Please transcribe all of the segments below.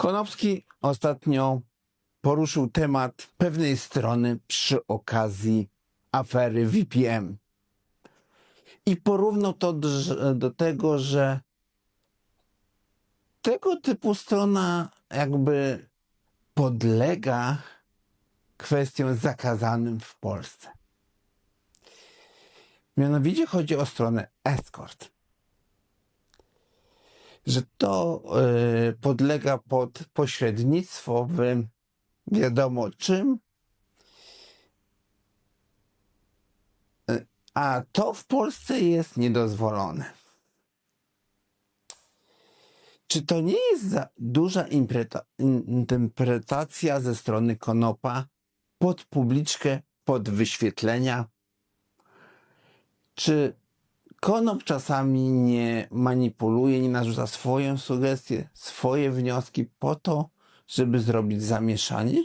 Konopski ostatnio poruszył temat pewnej strony przy okazji afery VPN. I porównał to do, do tego, że tego typu strona jakby podlega kwestiom zakazanym w Polsce. Mianowicie chodzi o stronę escort. Że to y, podlega pod pośrednictwo w wiadomo czym, Y, a to w Polsce jest niedozwolone. Czy to nie jest za duża interpretacja ze strony Konopa pod publiczkę, pod wyświetlenia? Czy Konop czasami nie manipuluje, nie narzuca swoją sugestię, swoje wnioski po to, żeby zrobić zamieszanie?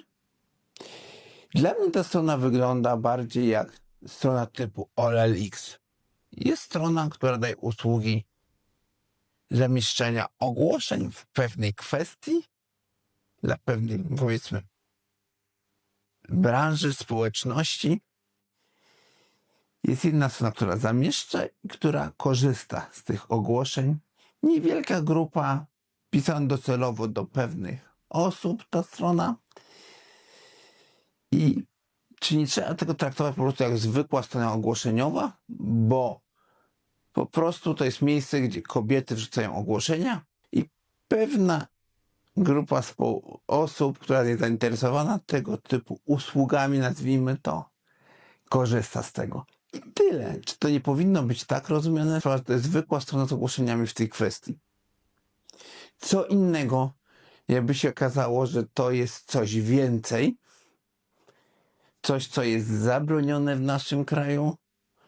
Dla mnie ta strona wygląda bardziej jak strona typu OLX. Jest strona, która daje usługi zamieszczenia ogłoszeń w pewnej kwestii dla pewnej, powiedzmy, branży, społeczności. Jest jedna strona, która zamieszcza i która korzysta z tych ogłoszeń. Niewielka grupa, pisana docelowo do pewnych osób, ta strona. I czy nie trzeba tego traktować po prostu jak zwykła strona ogłoszeniowa? Bo po prostu to jest miejsce, gdzie kobiety wrzucają ogłoszenia i pewna grupa osób, która jest zainteresowana tego typu usługami, nazwijmy to, korzysta z tego. I tyle. Czy to nie powinno być tak rozumiane, to jest zwykła strona z ogłoszeniami w tej kwestii? Co innego, jakby się okazało, że to jest coś więcej, coś, co jest zabronione w naszym kraju,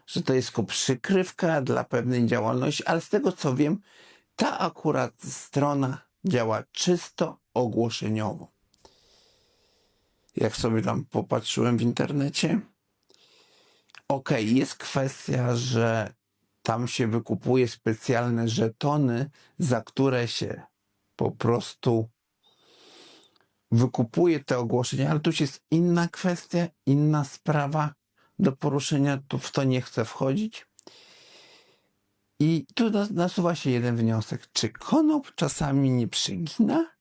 że to jest tylko przykrywka dla pewnej działalności, ale z tego co wiem, ta akurat strona działa czysto ogłoszeniowo. Jak sobie tam popatrzyłem w internecie, okej, jest kwestia, że tam się wykupuje specjalne żetony, za które się po prostu wykupuje te ogłoszenia, ale tu jest inna kwestia, inna sprawa do poruszenia, tu w to nie chcę wchodzić. I tu nas- nasuwa się jeden wniosek. Czy Konop czasami nie przygina?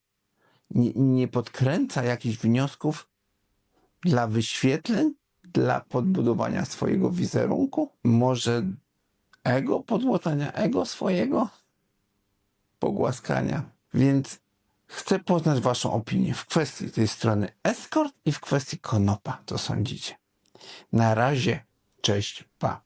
Nie, nie podkręca jakichś wniosków dla wyświetleń? Dla podbudowania swojego wizerunku? Może ego, podłotania ego swojego? Pogłaskania. Więc chcę poznać Waszą opinię w kwestii tej strony escort i w kwestii Konopa. Co sądzicie? Na razie, cześć, pa.